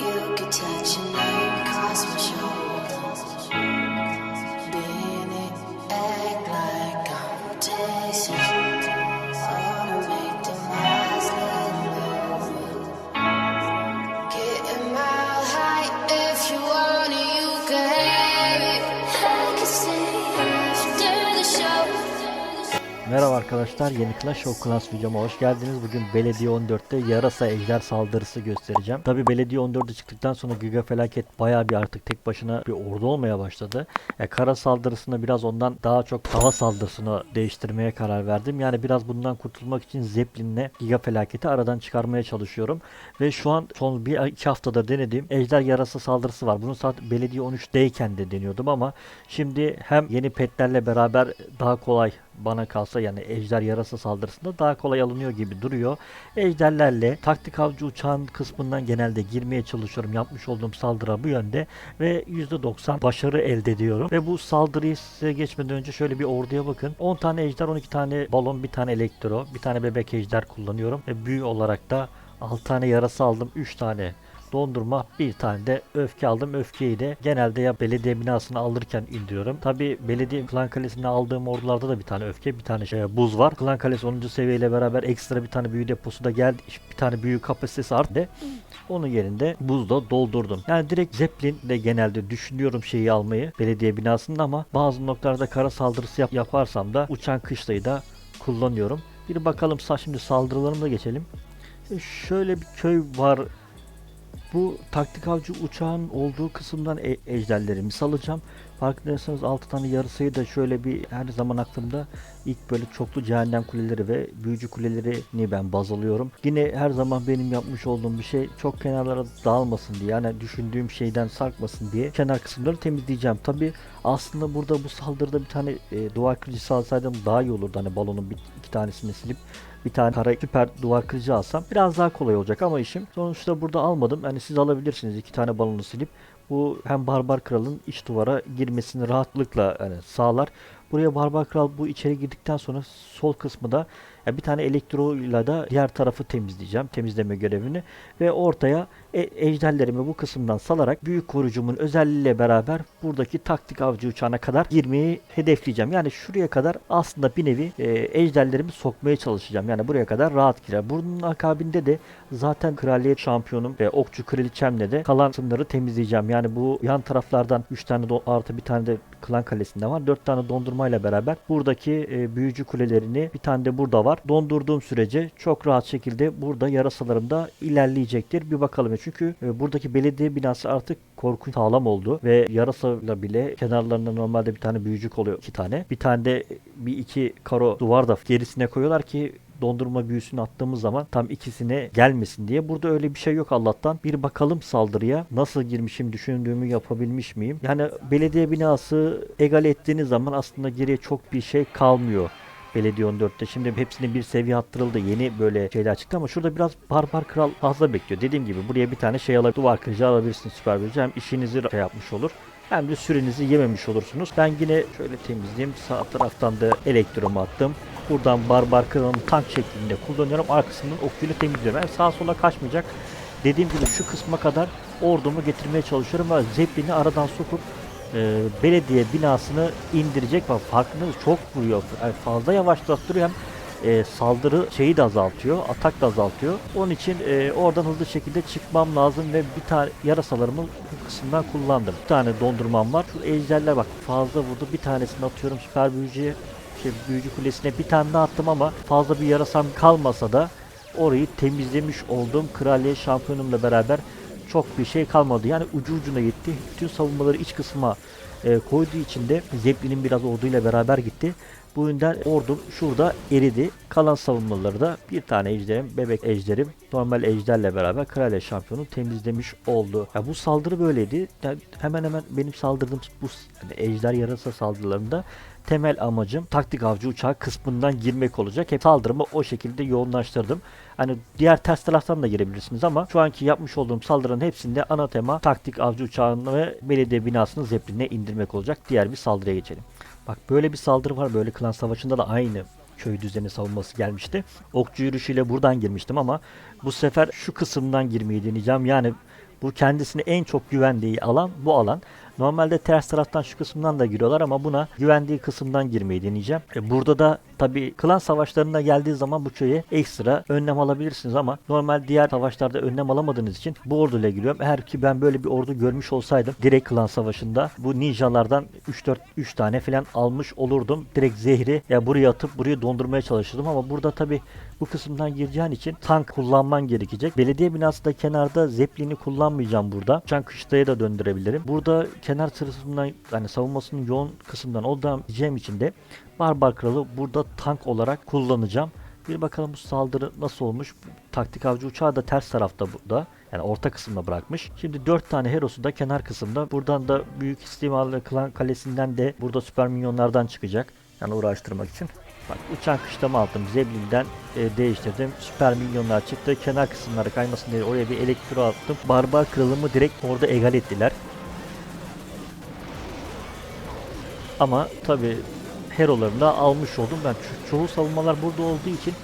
You could touch your Merhaba arkadaşlar, yeni Clash of Clans videoma hoş geldiniz. Bugün Belediye 14'te yarasa ejder saldırısı göstereceğim. Tabi Belediye 14'e çıktıktan sonra Giga Felaket bayağı bir artık tek başına bir ordu olmaya başladı. Ya kara saldırısını biraz ondan daha çok hava saldırısını değiştirmeye karar verdim. Yani biraz bundan kurtulmak için Zeppelin'le Giga Felaket'i aradan çıkarmaya çalışıyorum. Ve şu an son bir iki haftadır denediğim ejder yarasa saldırısı var. Bunu saat Belediye 13'teyken de deniyordum ama şimdi hem yeni petlerle beraber daha kolay bana kalsa yani ejder yarasa saldırısında daha kolay alınıyor gibi duruyor. Ejderlerle taktik avcı uçağın kısmından genelde girmeye çalışıyorum. Yapmış olduğum saldırı bu yönde ve %90 başarı elde ediyorum. Ve bu saldırıyı size geçmeden önce şöyle bir orduya bakın. 10 tane ejder, 12 tane balon, bir tane elektro, bir tane bebek ejder kullanıyorum. Ve büyü olarak da 6 tane yarasa aldım, 3 tane dondurma bir tane de öfke aldım. Öfkeyi de genelde ya belediye binasını alırken indiriyorum. Tabi belediye klan kalesine aldığım ordularda da bir tane öfke bir tane şey buz var. Klan kalesi 10. seviyeyle beraber ekstra bir tane büyü deposu da geldi. Bir tane büyü kapasitesi arttı. Onun yerinde buzda doldurdum. Yani direkt Zeppelin de genelde düşünüyorum şeyi almayı belediye binasında ama bazı noktalarda kara saldırısı yap- yaparsam da uçan kışlayı da kullanıyorum. Bir bakalım şimdi saldırılarımıza geçelim. Şöyle bir köy var bu taktik avcı uçağın olduğu kısımdan e- ejderlerimi salacağım. Farkındaysanız 6 tane yarısayı da şöyle bir her zaman aklımda ilk böyle çoklu cehennem kuleleri ve büyücü kulelerini ben baz alıyorum. Yine her zaman benim yapmış olduğum bir şey çok kenarlara dağılmasın diye yani düşündüğüm şeyden sarkmasın diye kenar kısımları temizleyeceğim. Tabi aslında burada bu saldırıda bir tane e, duvar kırıcısı alsaydım daha iyi olurdu. Hani balonun bir, iki tanesini silip bir tane kara süper duvar kırıcı alsam biraz daha kolay olacak ama işim sonuçta burada almadım. Yani siz alabilirsiniz iki tane balonu silip bu hem Barbar Kral'ın iç duvara girmesini rahatlıkla yani sağlar. Buraya Barbar Kral bu içeri girdikten sonra sol kısmı da ya bir tane elektroyla da diğer tarafı temizleyeceğim. Temizleme görevini ve ortaya e- ejderlerimi bu kısımdan salarak büyük korucumun özelliğiyle beraber buradaki taktik avcı uçağına kadar girmeyi hedefleyeceğim. Yani şuraya kadar aslında bir nevi e, ejderlerimi sokmaya çalışacağım. Yani buraya kadar rahat girer. Bunun akabinde de zaten kraliyet şampiyonum ve okçu kraliçemle de kalan kısımları temizleyeceğim. Yani bu yan taraflardan 3 tane do- artı bir tane de klan kalesinde var. 4 tane dondurmayla beraber buradaki e, büyücü kulelerini bir tane de burada var. Dondurduğum sürece çok rahat şekilde burada yarasalarım da ilerleyecektir. Bir bakalım. Çünkü e, buradaki belediye binası artık korkunç sağlam oldu ve yarasayla bile kenarlarında normalde bir tane büyücük oluyor iki tane. Bir tane de bir iki karo duvar da gerisine koyuyorlar ki dondurma büyüsünü attığımız zaman tam ikisine gelmesin diye. Burada öyle bir şey yok Allah'tan. Bir bakalım saldırıya. Nasıl girmişim, düşündüğümü yapabilmiş miyim? Yani belediye binası egale ettiğiniz zaman aslında geriye çok bir şey kalmıyor. Belediye 14'te. Şimdi hepsinin bir seviye attırıldı. Yeni böyle şeyler çıktı ama şurada biraz Barbar Kral fazla bekliyor. Dediğim gibi buraya bir tane şey alabilir. Duvar kırıcı alabilirsiniz süper büyücü. Hem işinizi şey yapmış olur. Hem de sürenizi yememiş olursunuz. Ben yine şöyle temizleyeyim. Sağ taraftan da elektromu attım. Buradan Barbar Kral'ın tank şeklinde kullanıyorum. Arkasından okçuyla temizliyorum. Yani sağa sola kaçmayacak. Dediğim gibi şu kısma kadar ordumu getirmeye çalışıyorum ve Zeppelin'i aradan sokup e, belediye binasını indirecek ve farkındayız çok vuruyor. Yani fazla yavaşlattırıyor hem e, saldırı şeyi de azaltıyor, atak da azaltıyor. Onun için e, oradan hızlı şekilde çıkmam lazım ve bir tane yarasalarımı bu kısımdan kullandım. Bir tane dondurmam var. Şu ejderler bak fazla vurdu. Bir tanesini atıyorum süper büyücüye. Şey, büyücü kulesine bir tane daha attım ama fazla bir yarasam kalmasa da orayı temizlemiş oldum. Kraliyet şampiyonumla beraber çok bir şey kalmadı. Yani ucu ucuna gitti. Bütün savunmaları iç kısma e, koyduğu için de Zeppelin'in biraz orduyla beraber gitti. Bu yüzden ordum şurada eridi. Kalan savunmaları da bir tane ejderim, bebek ejderim, normal ejderle beraber kraliyet şampiyonu temizlemiş oldu. Ya bu saldırı böyleydi. Yani hemen hemen benim saldırdığım bu hani ejder yarasa saldırılarında temel amacım taktik avcı uçağı kısmından girmek olacak. Hep saldırımı o şekilde yoğunlaştırdım. Hani diğer ters taraftan da girebilirsiniz ama şu anki yapmış olduğum saldırının hepsinde ana tema taktik avcı uçağını ve belediye binasını zepline indirmek olacak. Diğer bir saldırıya geçelim. Bak böyle bir saldırı var. Böyle klan savaşında da aynı köy düzeni savunması gelmişti. Okçu yürüyüşüyle buradan girmiştim ama bu sefer şu kısımdan girmeyi deneyeceğim. Yani Bu kendisini en çok güvendiği alan bu alan. Normalde ters taraftan şu kısımdan da giriyorlar ama buna güvendiği kısımdan girmeyi deneyeceğim. E, burada da tabi klan savaşlarına geldiği zaman bu köye ekstra önlem alabilirsiniz ama normal diğer savaşlarda önlem alamadığınız için bu orduyla giriyorum. Eğer ki ben böyle bir ordu görmüş olsaydım direkt klan savaşında bu ninjalardan 3-4 3 tane falan almış olurdum. Direkt zehri ya buraya atıp buraya dondurmaya çalışırdım ama burada tabi bu kısımdan gireceğin için tank kullanman gerekecek. Belediye binası da kenarda zeplini kullanmayacağım burada. Uçan kışlaya da döndürebilirim. Burada kenar sırasından yani savunmasının yoğun kısımdan oradan gideceğim için de Barbar Kralı burada tank olarak kullanacağım. Bir bakalım bu saldırı nasıl olmuş. Taktik avcı uçağı da ters tarafta burada. Yani orta kısımda bırakmış. Şimdi 4 tane herosu da kenar kısımda. Buradan da büyük istimalı klan kalesinden de burada süper minyonlardan çıkacak. Yani uğraştırmak için. Bak uçan kışlama aldım. Zeblin'den e, değiştirdim. Süper minyonlar çıktı. Kenar kısımları kaymasın diye oraya bir elektro attım. Barbar kralımı direkt orada egal ettiler. Ama tabi herolarını da almış oldum. Ben ço- çoğu savunmalar burada olduğu için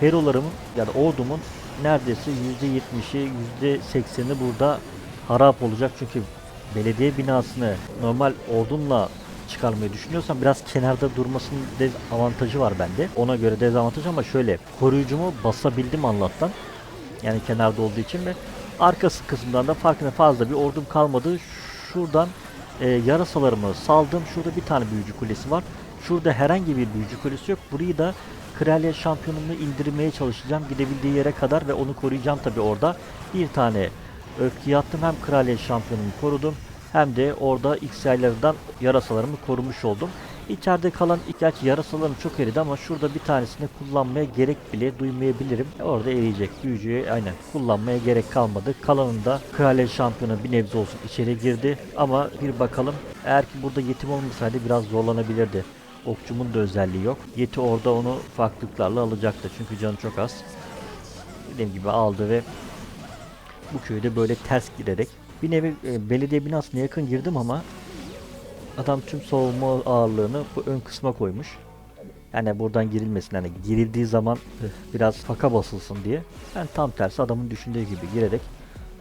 herolarımın yani ordumun neredeyse %70'i %80'i burada harap olacak. Çünkü belediye binasını normal ordunla çıkarmayı düşünüyorsam biraz kenarda durmasının dezavantajı var bende. Ona göre dezavantaj ama şöyle koruyucumu basabildim Allah'tan. Yani kenarda olduğu için ve arkası kısımdan da farkında fazla bir ordum kalmadı. Şuradan e, yarasalarımı saldım. Şurada bir tane büyücü kulesi var. Şurada herhangi bir büyücü kulesi yok. Burayı da kraliyet şampiyonunu indirmeye çalışacağım. Gidebildiği yere kadar ve onu koruyacağım tabi orada. Bir tane öfke attım. Hem kraliyet şampiyonumu korudum. Hem de orada XY'lerden yarasalarımı korumuş oldum. İçeride kalan gerçi yarasalarım çok eridi ama şurada bir tanesini kullanmaya gerek bile duymayabilirim. Orada eriyecek. Büyücüyü aynen kullanmaya gerek kalmadı. Kalanında kraliyet şampiyonu bir nebze olsun içeri girdi. Ama bir bakalım. Eğer ki burada yetim olmasaydı biraz zorlanabilirdi. Okçumun da özelliği yok. Yeti orada onu farklılıklarla alacaktı. Çünkü canı çok az. Dediğim gibi aldı ve bu köyde böyle ters girerek bir nevi e, belediye binasına yakın girdim ama adam tüm savunma ağırlığını bu ön kısma koymuş. Yani buradan girilmesin hani girildiği zaman biraz faka basılsın diye. Ben tam tersi adamın düşündüğü gibi girerek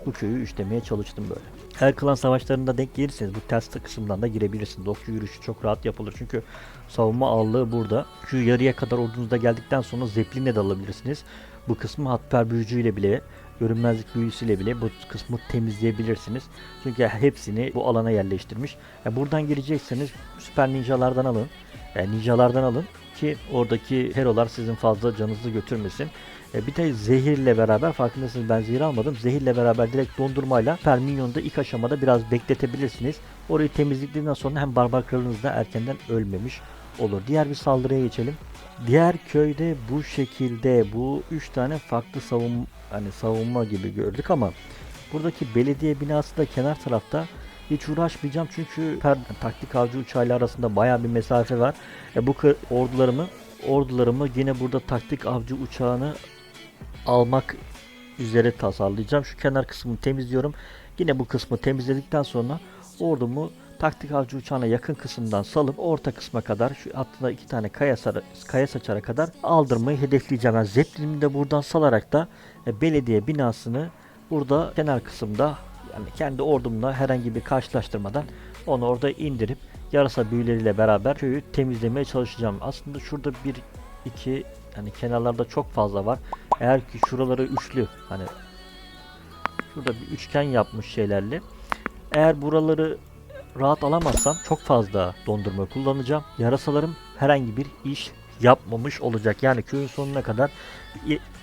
bu köyü üçlemeye çalıştım böyle. Her klan savaşlarında denk gelirseniz bu ters kısımdan da girebilirsiniz. Okçu yürüyüşü çok rahat yapılır çünkü savunma ağırlığı burada. Şu yarıya kadar ordunuzda geldikten sonra zeplinle de alabilirsiniz. Bu kısmı hatper büyücüyle bile görünmezlik büyüsüyle bile bu kısmı temizleyebilirsiniz. Çünkü hepsini bu alana yerleştirmiş. Yani buradan girecekseniz süper ninjalardan alın. Yani ninjalardan alın ki oradaki herolar sizin fazla canınızı götürmesin. E, bir de zehirle beraber farkındasınız ben zehir almadım. Zehirle beraber direkt dondurmayla süper minyonu da ilk aşamada biraz bekletebilirsiniz. Orayı temizledikten sonra hem barbar kralınız da erkenden ölmemiş olur. Diğer bir saldırıya geçelim. Diğer köyde bu şekilde bu üç tane farklı savun hani savunma gibi gördük ama buradaki belediye binası da kenar tarafta hiç uğraşmayacağım çünkü her taktik avcı uçağıyla arasında baya bir mesafe var. E, bu ordularımı ordularımı yine burada taktik avcı uçağını almak üzere tasarlayacağım. Şu kenar kısmını temizliyorum. Yine bu kısmı temizledikten sonra ordumu taktik avcı uçağına yakın kısımdan salıp orta kısma kadar şu hatta iki tane kaya, sarı, kaya saçara kadar aldırmayı hedefleyeceğim. Yani Zeppelin'imi de buradan salarak da e, belediye binasını burada kenar kısımda yani kendi ordumla herhangi bir karşılaştırmadan onu orada indirip yarasa büyüleriyle beraber köyü temizlemeye çalışacağım. Aslında şurada bir iki yani kenarlarda çok fazla var. Eğer ki şuraları üçlü hani şurada bir üçgen yapmış şeylerle. Eğer buraları rahat alamazsam çok fazla dondurma kullanacağım. Yarasalarım herhangi bir iş yapmamış olacak. Yani köyün sonuna kadar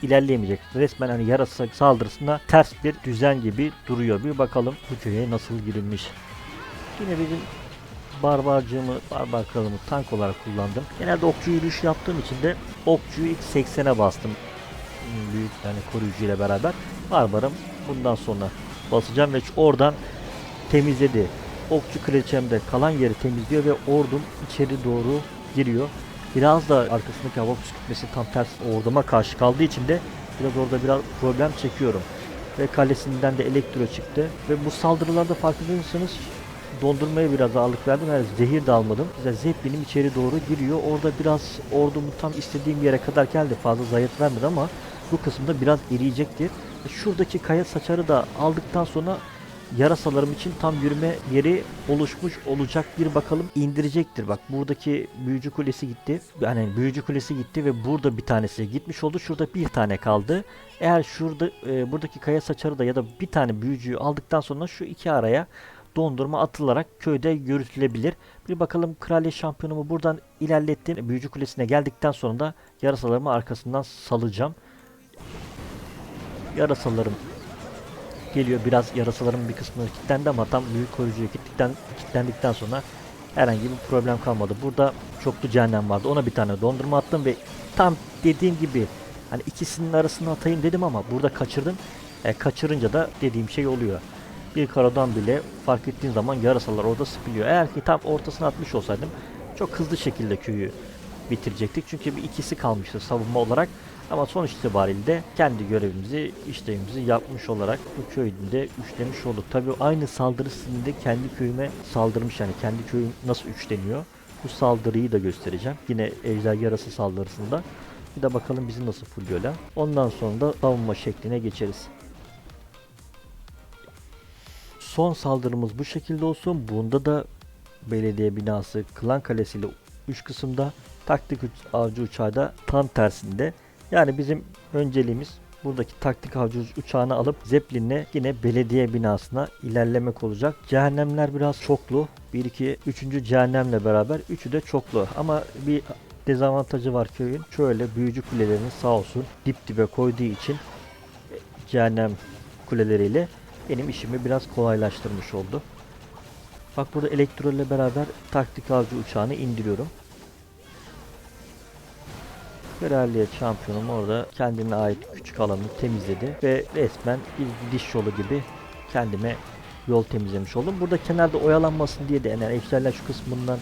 ilerleyemeyecek. Resmen hani yarasa saldırısında ters bir düzen gibi duruyor. Bir bakalım bu köye nasıl girilmiş. Yine bizim barbarcığımı, barbar kralımı tank olarak kullandım. Genelde okçu yürüyüş yaptığım için de okçuyu ilk 80'e bastım. Hmm, Büyük yani koruyucu ile beraber. Barbarım bundan sonra basacağım ve oradan temizledi. Okçu kraliçemde kalan yeri temizliyor ve ordum içeri doğru giriyor. Biraz da arkasındaki hava püskürtmesi tam ters orduma karşı kaldığı için de biraz orada biraz problem çekiyorum. Ve kalesinden de elektro çıktı. Ve bu saldırılarda farkındaysanız dondurmaya biraz ağırlık verdim. Yani zehir de almadım. Mesela Zeppelin'im içeri doğru giriyor. Orada biraz ordumu tam istediğim yere kadar geldi. Fazla zayiat vermedi ama bu kısımda biraz eriyecektir. Şuradaki kaya saçarı da aldıktan sonra yarasalarım için tam yürüme yeri oluşmuş olacak bir bakalım indirecektir. Bak buradaki büyücü kulesi gitti. Yani büyücü kulesi gitti ve burada bir tanesi gitmiş oldu. Şurada bir tane kaldı. Eğer şurada e, buradaki kaya saçarı da ya da bir tane büyücüyü aldıktan sonra şu iki araya dondurma atılarak köyde yürütülebilir. Bir bakalım kraliyet şampiyonumu buradan ilerlettim. Büyücü kulesine geldikten sonra da yarasalarımı arkasından salacağım. Yarasalarım geliyor. Biraz yarasaların bir kısmı kilitlendi ama tam büyük koruyucuya kilitlen, kilitlendikten sonra herhangi bir problem kalmadı. Burada çoklu cehennem vardı. Ona bir tane dondurma attım ve tam dediğim gibi hani ikisinin arasına atayım dedim ama burada kaçırdım. E, kaçırınca da dediğim şey oluyor. Bir karadan bile fark ettiğin zaman yarasalar orada sıkılıyor. Eğer ki tam ortasına atmış olsaydım çok hızlı şekilde köyü bitirecektik. Çünkü bir ikisi kalmıştı savunma olarak. Ama sonuç itibariyle de kendi görevimizi, işlevimizi yapmış olarak bu köyde üçlemiş olduk. Tabi aynı saldırı stilinde kendi köyüme saldırmış yani kendi köyüm nasıl üçleniyor. Bu saldırıyı da göstereceğim. Yine ejder yarası saldırısında. Bir de bakalım bizi nasıl fulluyorlar. Ondan sonra da savunma şekline geçeriz. Son saldırımız bu şekilde olsun. Bunda da belediye binası Klan Kalesi ile üç kısımda taktik avcı uçağı da tam tersinde. Yani bizim önceliğimiz buradaki taktik avcı uç- uçağını alıp Zeppelin'le yine belediye binasına ilerlemek olacak. Cehennemler biraz çoklu. 1 2 3. cehennemle beraber üçü de çoklu. Ama bir dezavantajı var köyün. Şöyle büyücü kulelerini sağ olsun dip dibe koyduğu için e, cehennem kuleleriyle benim işimi biraz kolaylaştırmış oldu. Bak burada elektro ile beraber taktik avcı uçağını indiriyorum. Kraliyet şampiyonum orada kendine ait küçük alanı temizledi ve resmen bir gidiş yolu gibi kendime yol temizlemiş oldum. Burada kenarda oyalanmasın diye de yani ejderler şu kısmından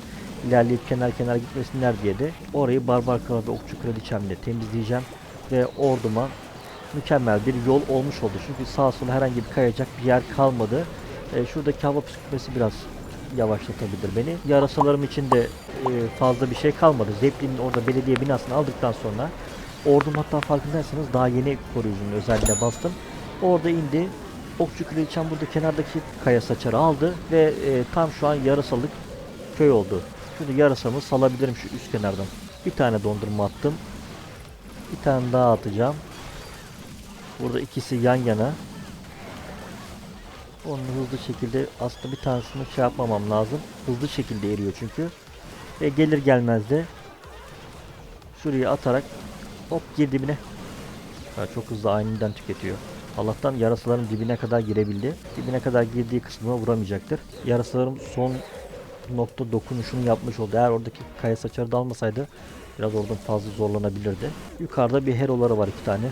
ilerleyip kenar kenar gitmesinler diye de orayı barbar kral ve okçu kraliçemle temizleyeceğim ve orduma mükemmel bir yol olmuş oldu. Çünkü sağa sola herhangi bir kayacak bir yer kalmadı. E, şuradaki hava püskürtmesi biraz yavaşlatabilir beni. Yarasalarım için de e, fazla bir şey kalmadı. Zeppelin'in orada belediye binasını aldıktan sonra ordum hatta farkındaysanız daha yeni koruyucunun özelliğine bastım. Orada indi. Okçu kraliçem burada kenardaki kaya saçarı aldı ve e, tam şu an yarasalık köy oldu. Şimdi yarasamı salabilirim şu üst kenardan. Bir tane dondurma attım. Bir tane daha atacağım. Burada ikisi yan yana. Onu hızlı şekilde aslında bir tanesini şey yapmamam lazım. Hızlı şekilde eriyor çünkü. Ve gelir gelmez de şuraya atarak hop gir dibine. Ha, çok hızlı aniden tüketiyor. Allah'tan yarasaların dibine kadar girebildi. Dibine kadar girdiği kısmına vuramayacaktır. Yarasalarım son nokta dokunuşunu yapmış oldu. Eğer oradaki kaya saçarı da biraz oradan fazla zorlanabilirdi. Yukarıda bir heroları var iki tane.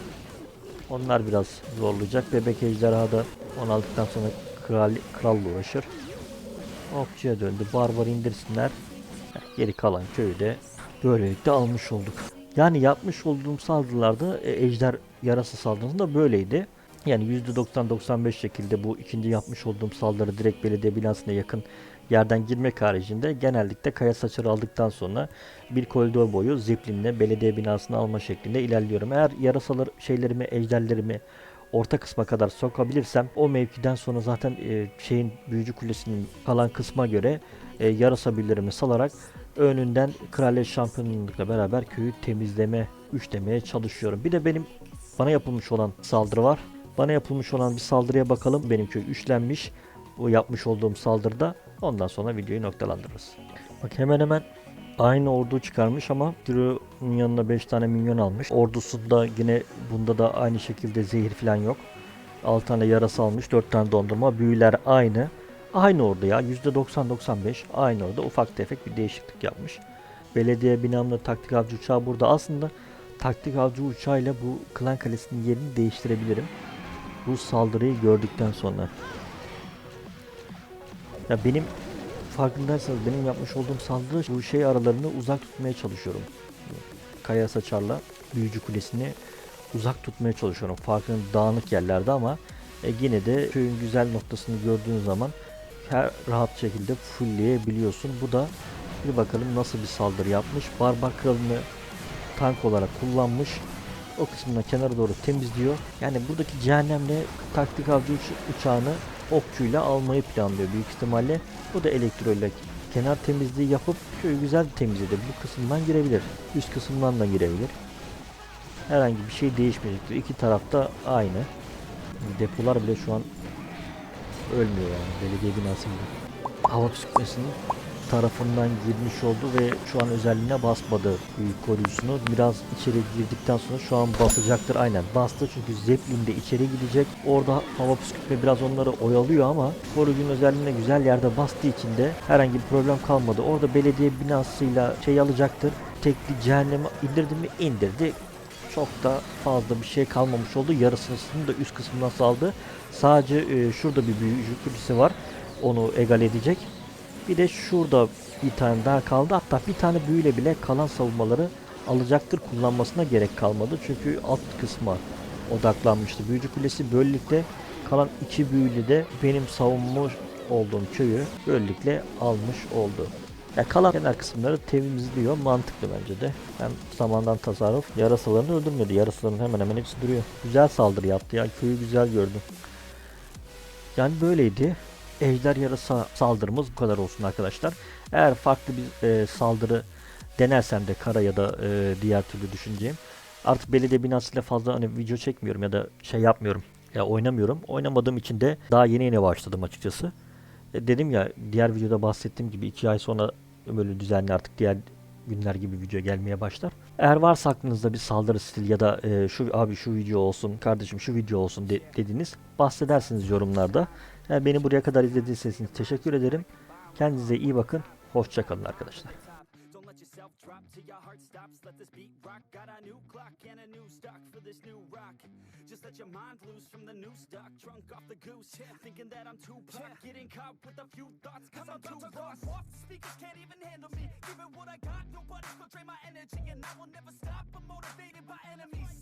Onlar biraz zorlayacak. Bebek ejderha da onu aldıktan sonra kral, kralla uğraşır. Okçuya döndü. Barbar indirsinler. Geri kalan köyü de böylelikle almış olduk. Yani yapmış olduğum saldırılarda e, ejder yarası saldırısında böyleydi. Yani %90-95 şekilde bu ikinci yapmış olduğum saldırı direkt belediye binasına yakın yerden girmek haricinde genellikle kaya saçarı aldıktan sonra bir koridor boyu ziplinle belediye binasını alma şeklinde ilerliyorum. Eğer yarasalar şeylerimi, ejderlerimi orta kısma kadar sokabilirsem o mevkiden sonra zaten e, şeyin büyücü kulesinin kalan kısma göre e, yarasa birlerimi salarak önünden kraliyet şampiyonlukla beraber köyü temizleme, üçlemeye çalışıyorum. Bir de benim bana yapılmış olan saldırı var. Bana yapılmış olan bir saldırıya bakalım. Benim köy üçlenmiş. Bu yapmış olduğum saldırıda. Ondan sonra videoyu noktalandırırız. Bak hemen hemen aynı ordu çıkarmış ama Drew'un yanına 5 tane minyon almış. Ordusunda yine bunda da aynı şekilde zehir falan yok. 6 tane yarası almış, 4 tane dondurma. Büyüler aynı. Aynı ordu ya. %90-95 aynı orada. Ufak tefek bir değişiklik yapmış. Belediye binamda taktik avcı uçağı burada. Aslında taktik avcı uçağıyla bu klan kalesinin yerini değiştirebilirim. Bu saldırıyı gördükten sonra. Ya benim farkındaysanız benim yapmış olduğum saldırı bu şey aralarını uzak tutmaya çalışıyorum. Kaya saçarla büyücü kulesini uzak tutmaya çalışıyorum. Farkında dağınık yerlerde ama e, yine de köyün güzel noktasını gördüğün zaman her rahat şekilde fullleyebiliyorsun. Bu da bir bakalım nasıl bir saldırı yapmış. Barbar kralını tank olarak kullanmış. O kısmını kenara doğru temizliyor. Yani buradaki cehennemle taktik avcı uç- uçağını okçuyla almayı planlıyor büyük ihtimalle. Bu da elektro ile kenar temizliği yapıp köyü güzel temizledi. Bu kısımdan girebilir. Üst kısımdan da girebilir. Herhangi bir şey değişmeyecektir. İki tarafta aynı. Depolar bile şu an ölmüyor yani belediye binası bile. Hava psikolojisinin tarafından girmiş oldu ve şu an özelliğine basmadı koruyucusunu. Biraz içeri girdikten sonra şu an basacaktır aynen. Bastı çünkü Zeppelin de içeri gidecek. Orada hava püskürtme biraz onları oyalıyor ama koruyucunun özelliğine güzel yerde bastığı için de herhangi bir problem kalmadı. Orada belediye binasıyla şey alacaktır. Tekli cehennemi indirdi mi? indirdi çok da fazla bir şey kalmamış oldu. Yarısını da üst kısmından saldı. Sadece e, şurada bir büyücü kulesi var. Onu egal edecek. Bir de şurada bir tane daha kaldı. Hatta bir tane büyüyle bile kalan savunmaları alacaktır. Kullanmasına gerek kalmadı. Çünkü alt kısma odaklanmıştı. Büyücü kulesi böylelikle kalan iki büyülü de benim savunmuş olduğum köyü böylelikle almış oldu. Ya kalan kenar kısımları temizliyor. Mantıklı bence de. Hem zamandan tasarruf. Yarasalarını öldürmedi. Yarasaların hemen hemen hepsi duruyor. Güzel saldırı yaptı ya. Köyü güzel gördüm. Yani böyleydi. Ejder yarasa saldırımız bu kadar olsun arkadaşlar. Eğer farklı bir e, saldırı denersem de kara ya da e, diğer türlü düşüneceğim. Artık belediye binasıyla fazla hani video çekmiyorum ya da şey yapmıyorum. Ya oynamıyorum. Oynamadığım için de daha yeni yeni başladım açıkçası. E, dedim ya diğer videoda bahsettiğim gibi 2 ay sonra böyle düzenli artık diğer günler gibi video gelmeye başlar. Eğer varsa aklınızda bir saldırı stili ya da e, şu abi şu video olsun kardeşim şu video olsun de, dediğiniz bahsedersiniz yorumlarda. Yani beni buraya kadar izlediyseniz teşekkür ederim. Kendinize iyi bakın. Hoşçakalın arkadaşlar. Till your heart stops. Let this beat rock. Got a new clock and a new stock for this new rock. Just let your mind loose from the new stock. Drunk off the goose, thinking that I'm too pop. Getting caught with a few thoughts, cause I'm too lost. Off, speakers can't even handle me. Give it what I got, nobody's gonna drain my energy, and I will never stop. I'm motivated by enemies.